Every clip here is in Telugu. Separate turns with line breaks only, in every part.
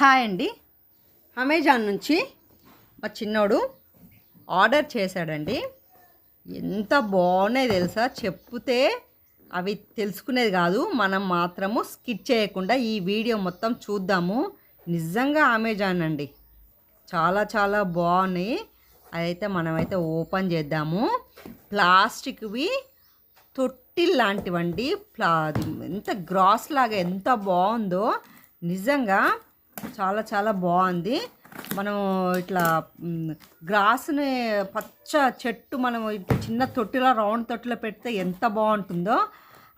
హాయ్ అండి. అమెజాన్ నుంచి మా చిన్నోడు ఆర్డర్ చేశాడండి. ఎంత బాగున్నాయి తెలుసా? చెప్తే అవి తెలుసుకునేది కాదు. మనం మాత్రము స్కిట్ చేయకుండా ఈ వీడియో మొత్తం చూద్దాము. నిజంగా అమెజాన్ అండి. చాలా చాలా బాగున్నాయి. అదైతే మనమైతే ఓపెన్ చేద్దాము. ప్లాస్టిక్వి తొట్టిల్ లాంటివండి. ప్లా ఎంత గ్రాస్ లాగా ఎంత బాగుందో. నిజంగా చాలా చాలా బాగుంది. మనం ఇట్లా గ్రాస్ని పచ్చ చెట్టు మనం ఇట్లా చిన్న తొట్టిలో రౌండ్ తొట్టిలో పెడితే ఎంత బాగుంటుందో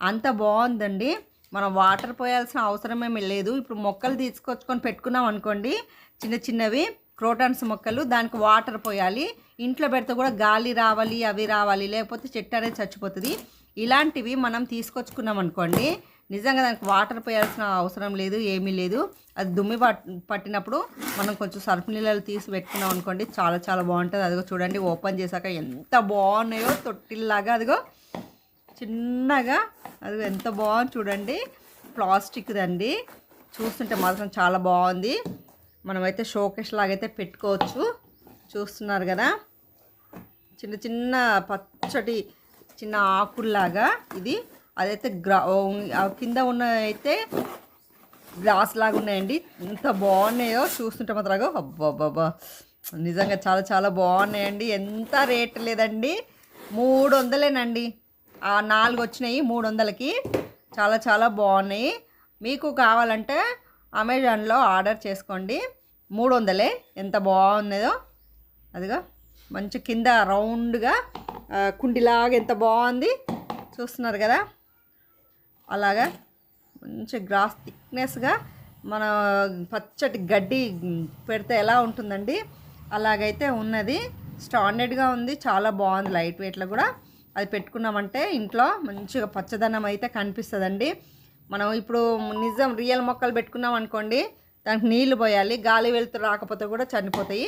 అంత బాగుందండి. మనం వాటర్ పోయాల్సిన అవసరమేమీ లేదు. ఇప్పుడు మొక్కలు తీసుకొచ్చుకొని పెట్టుకున్నాం అనుకోండి చిన్న చిన్నవి క్రోటాన్స్ మొక్కలు దానికి వాటర్ పోయాలి. ఇంట్లో పెడితే కూడా గాలి రావాలి అవి రావాలి లేకపోతే చెట్టు అనేది చచ్చిపోతుంది. ఇలాంటివి మనం తీసుకొచ్చుకున్నాం అనుకోండి నిజంగా దానికి వాటర్ పోయాల్సిన అవసరం లేదు ఏమీ లేదు. అది దుమ్మి పట్టినప్పుడు మనం కొంచెం సర్ఫ్ నీళ్ళలు తీసి పెట్టుకున్నాం అనుకోండి చాలా చాలా బాగుంటుంది. అదిగో చూడండి ఓపెన్ చేశాక ఎంత బాగున్నాయో తొట్టిల్లాగా అదిగో చిన్నగా అదిగో ఎంత బాగుంది చూడండి. ప్లాస్టిక్దండి చూస్తుంటే మాత్రం చాలా బాగుంది. మనమైతే షోకేస్ లాగైతే పెట్టుకోవచ్చు. చూస్తున్నారు కదా? చిన్న చిన్న పచ్చటి చిన్న ఆకుల్లాగా ఇది. అదైతే గ్రా కింద ఉన్న అయితే గ్లాస్ లాగా ఉన్నాయండి. ఎంత బాగున్నాయో చూస్తుంటే మాత్రం అబ్బాబ్బాబ్బా. నిజంగా చాలా చాలా బాగున్నాయండి. ఎంత రేట్ లేదండి. మూడు వందలేనండి ఆ నాలుగు వచ్చినాయి మూడు వందలకి చాలా చాలా బాగున్నాయి. మీకు కావాలంటే అమెజాన్లో ఆర్డర్ చేసుకోండి. మూడు వందలే ఎంత బాగున్నదో. అదిగా మంచి కింద రౌండ్గా కుండిలాగా ఎంత బాగుంది. చూస్తున్నారు కదా. అలాగా మంచి గ్రాస్ థిక్నెస్గా మన పచ్చటి గడ్డి పెడితే ఎలా ఉంటుందండి? అలాగైతే ఉన్నది. స్టాండర్డ్గా ఉంది. చాలా బాగుంది. లైట్ వెయిట్లో కూడా అది పెట్టుకున్నామంటే ఇంట్లో మంచిగా పచ్చదనం అయితే కనిపిస్తుందండి. మనం ఇప్పుడు నిజం రియల్ మొక్కలు పెట్టుకున్నాం అనుకోండి దానికి నీళ్ళు పోయాలి గాలి వెళ్తురు రాకపోతే కూడా చనిపోతాయి.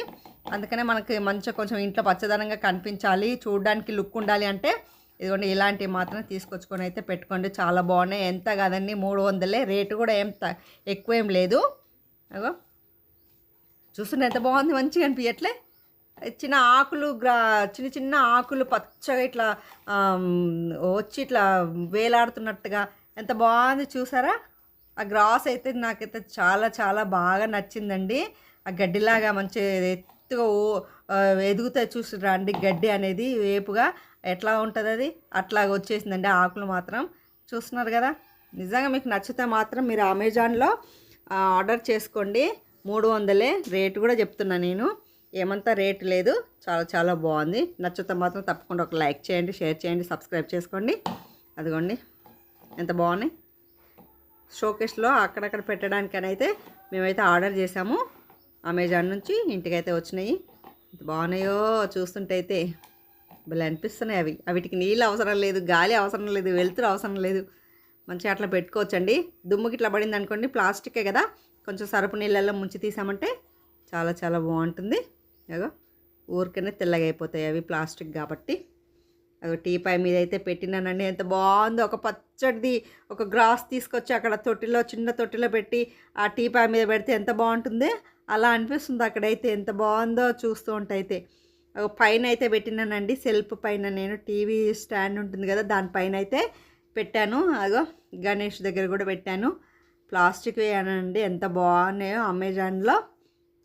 అందుకనే మనకి మంచిగా కొంచెం ఇంట్లో పచ్చదనంగా కనిపించాలి. చూడడానికి లుక్ ఉండాలి అంటే ఇదిగోండి ఇలాంటివి మాత్రం తీసుకొచ్చుకొని అయితే పెట్టుకోండి. చాలా బాగున్నాయి. ఎంత కాదండి మూడు వందలే. రేటు కూడా ఏం త- ఎక్కువ ఏం లేదు. అగో. చూస్తుంటే ఎంత బాగుంది మంచిగా అనిపించట్లే చిన్న ఆకులు గ్రా చిన్న చిన్న ఆకులు పచ్చగా ఇట్లా వచ్చి ఇట్లా వేలాడుతున్నట్టుగా ఎంత బాగుంది చూసారా? ఆ గ్రాస్ అయితే నాకైతే చాలా చాలా బాగా నచ్చిందండి. ఆ గడ్డిలాగా మంచి ఎత్తుగా ఎదుగుతాయి చూసిరా అండి గడ్డి అనేది వేపుగా. ఎట్లా ఉంటుంది అది? అట్లాగ వచ్చేసిందండి ఆకులు మాత్రం. చూస్తున్నారు కదా? నిజంగా మీకు నచ్చితే మాత్రం మీరు అమెజాన్లో ఆర్డర్ చేసుకోండి. మూడు వందలే రేటు కూడా చెప్తున్నా నేను. ఏమంతా రేటు లేదు. చాలా చాలా బాగుంది. నచ్చితే మాత్రం తప్పకుండా ఒక లైక్ చేయండి షేర్ చేయండి సబ్స్క్రైబ్ చేసుకోండి. అదిగోండి. ఎంత బాగున్నాయి? షోకేస్లో అక్కడక్కడ పెట్టడానికని అయితే మేమైతే ఆర్డర్ చేసాము అమెజాన్ నుంచి ఇంటికైతే వచ్చినాయి. ఎంత బాగున్నాయో చూస్తుంటే అయితే. భలే అనిపిస్తున్నాయి అవి. అవిటికి నీళ్ళు అవసరం లేదు గాలి అవసరం లేదు వెలుతురు అవసరం లేదు. మంచిగా అట్లా పెట్టుకోవచ్చండి. దుమ్ముకి ఇట్లా పడింది అనుకోండి ప్లాస్టికే కదా. కొంచెం సరుపు నీళ్ళల్లో ముంచి తీసామంటే చాలా చాలా బాగుంటుంది. అగో ఊరికనే తెల్లగా అయిపోతాయి అవి ప్లాస్టిక్ కాబట్టి. అది టీ పై మీద అయితే పెట్టినానండి. ఎంత బాగుందో. ఒక పచ్చడిది ఒక గ్రాస్ తీసుకొచ్చి అక్కడ తొట్టిలో చిన్న తొట్టిలో పెట్టి ఆ టీ పై మీద పెడితే ఎంత బాగుంటుంది? అలా అనిపిస్తుంది అక్కడైతే. ఎంత బాగుందో చూస్తూ ఉంటే అయితే. పైన అయితే పెట్టినానండి. సెల్ఫ్ పైన నేను టీవీ స్టాండ్ ఉంటుంది కదా దానిపైన అయితే పెట్టాను. అగో గణేష్ దగ్గర కూడా పెట్టాను. ప్లాస్టిక్ అనండి ఎంత బాగున్నాయో అమెజాన్లో.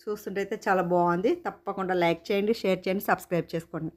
చూస్తుంటే అయితే చాలా బాగుంది. తప్పకుండా లైక్ చేయండి షేర్ చేయండి సబ్స్క్రైబ్ చేసుకోండి.